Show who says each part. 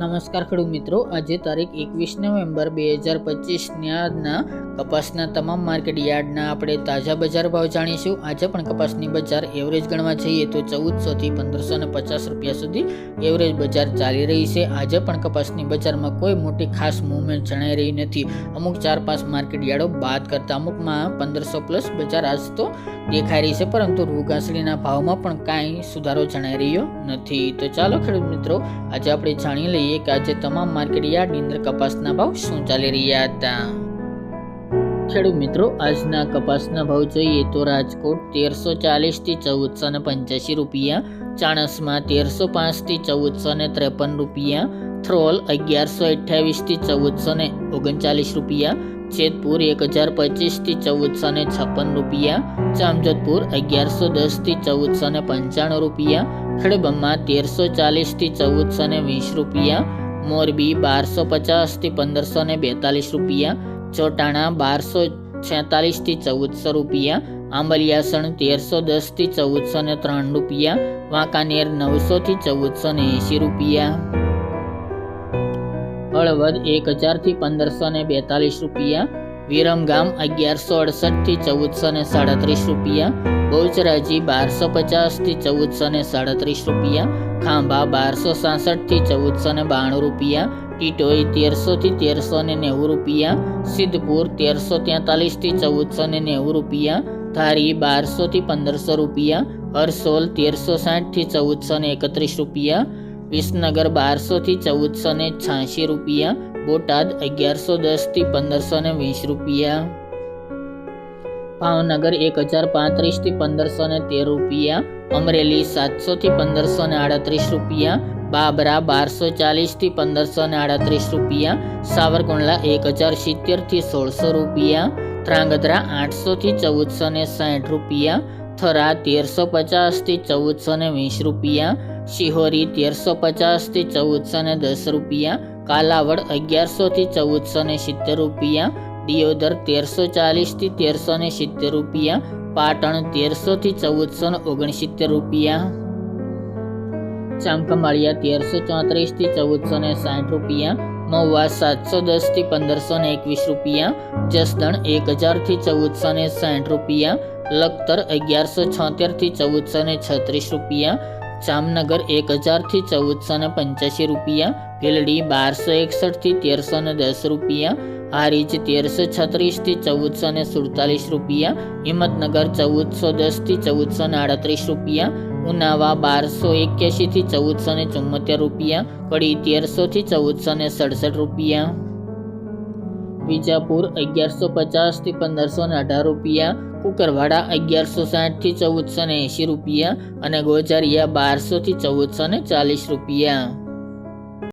Speaker 1: નમસ્કાર ખેડૂત મિત્રો. આજે તારીખ એકવીસ નવેમ્બર બે હજાર પચીસની આજના કપાસના તમામ માર્કેટ યાર્ડના આપણે તાજા બજાર ભાવ જાણીશું. આજે પણ કપાસની બજાર એવરેજ ગણવા જઈએ તો ચૌદસોથી પંદરસો ને પચાસ રૂપિયા સુધી એવરેજ બજાર ચાલી રહી છે. આજે પણ કપાસની બજારમાં કોઈ મોટી ખાસ મૂવમેન્ટ જણાઈ રહી નથી. અમુક ચાર પાંચ માર્કેટ યાર્ડો બાદ કરતાં અમુકમાં પંદરસો પ્લસ બજાર આજ તો દેખાઈ રહી છે, પરંતુ રૂઘાંસડીના ભાવમાં પણ કાંઈ સુધારો જણાઈ રહ્યો નથી. તો ચાલો ખેડૂત મિત્રો, આજે આપણે જાણી લઈએ કે આજે તમામ માર્કેટ યાર્ડની અંદર કપાસના ભાવ શું ચાલી રહ્યા હતા? ખેડૂત મિત્રો, આજના કપાસના ભાવ જોઈએ તો રાજકોટ તેરસો ચાલીસથી ચૌદસો ને પંચ્યાસી રૂપિયા, ચાણસમાં તેરસો પાંચથી ચૌદસો ને ત્રેપન રૂપિયા થ્રોલ અગિયારસો અઠ્યાવીસથી ચૌદસો ને ઓગણચાલીસ રૂપિયા, જેતપુર એક હજાર પચીસથી ચૌદસો ને છપ્પન રૂપિયા, જામજોધપુર અગિયારસો દસથી ચૌદસો ને પંચાણું રૂપિયા, ખડબમાં તેરસો ચાલીસથી ચૌદસો ને વીસ રૂપિયા, મોરબી બારસો પચાસથી પંદરસો ને બેતાલીસ રૂપિયા, ચોટાણા બારસો છેતાલીસથી ચૌદસો રૂપિયા, આંબલિયાસણ તેરસો દસથી ચૌદસો ને ત્રણ રૂપિયા, વાંકાનેર નવસોથી ચૌદસો ને એંશી રૂપિયા. હળવદ એક હજારથી પંદરસો ને બેતાલીસ રૂપિયા. વિરમગામ અગિયારસો અડસઠથી ચૌદસો ને સાડત્રીસ રૂપિયા. બહુચરાજી બારસો પચાસથી ચૌદસો ને સાડત્રીસ રૂપિયા. ખાંભા બારસો સાસઠથી ચૌદસો ને બાણું રૂપિયા. ટીટોઈ તેરસોથી તેરસો ને નેવું રૂપિયા. સિદ્ધપુર તેરસો તેતાલીસથી ચૌદસો ને નેવું રૂપિયા. ધારી બારસોથી પંદરસો રૂપિયા. હરસોલ તેરસો સાઠથી ચૌદસો ને એકત્રીસ રૂપિયા. વિસનગર બારસોથી ચૌદસો ને છ્યાસી રૂપિયા, બોટાદ અગિયારસો દસથી પંદરસો ને વીસ રૂપિયા. ભાવનગર એક હજાર પાંત્રીસથી પંદરસો ને તેર રૂપિયા, અમરેલી સાતસોથી પંદરસો ને આડત્રીસ રૂપિયા, બાબરા બારસો ચાલીસથી પંદરસો ને આડત્રીસ રૂપિયા, સાવરકુંડલા એક હજાર સિત્તેરથી સોળસો રૂપિયા ત્રાંગધ્રા આઠસોથી ચૌદસો ને સાઠ રૂપિયા, થરા તેરસો પચાસથી ચૌદસો ને વીસ રૂપિયા શિહોરી તેરસો પચાસથી ચૌદસો ને દસ રૂપિયા, કાલાવડ અગિયારસોથી ચૌદસો ને સિત્તેર રૂપિયા, દિયોદર તેરસો ચાલીસથી તેરસો ને સિત્તેર રૂપિયા, પાટણ તેરસોથી ચૌદસો ને ઓગણસિત્તેર રૂપિયા. ચાંકમાળિયા તેરસો ચોત્રીસથી ચૌદસો ને સાઠ રૂપિયા, મહુવા સાતસો દસથી પંદરસો ને એકવીસ રૂપિયા, જસદણ એક હજારથી ચૌદસો ને સાઠ રૂપિયા, લખતર અગિયારસો છોતેરથી ચૌદસો ને છત્રીસ રૂપિયા જામનગર એક હજારથી ચૌદસો ને પંચ્યાસી રૂપિયા, ભીલડી બારસો એકસઠથી તેરસો ને દસ રૂપિયા, હારીજ તેરસો છત્રીસથી ચૌદસો ને સુડતાલીસ રૂપિયા, હિંમતનગર ચૌદસો દસથી ચૌદસો ને આડત્રીસ રૂપિયા, ઉનાવા બારસો એક્યાસીથી ચૌદસો ને ચુમ્મોતેર રૂપિયા, કડી તેરસોથી ચૌદસો ને સડસઠ રૂપિયા. વિજાપુર અગિયારસો પચાસથી પંદરસો ને અઢાર રૂપિયા, કુકરવાડા અગિયારસો સાઠથી ચૌદસો ને એંશી રૂપિયા અને ગોજારિયા બારસોથી ચૌદસો ને ચાલીસ રૂપિયા.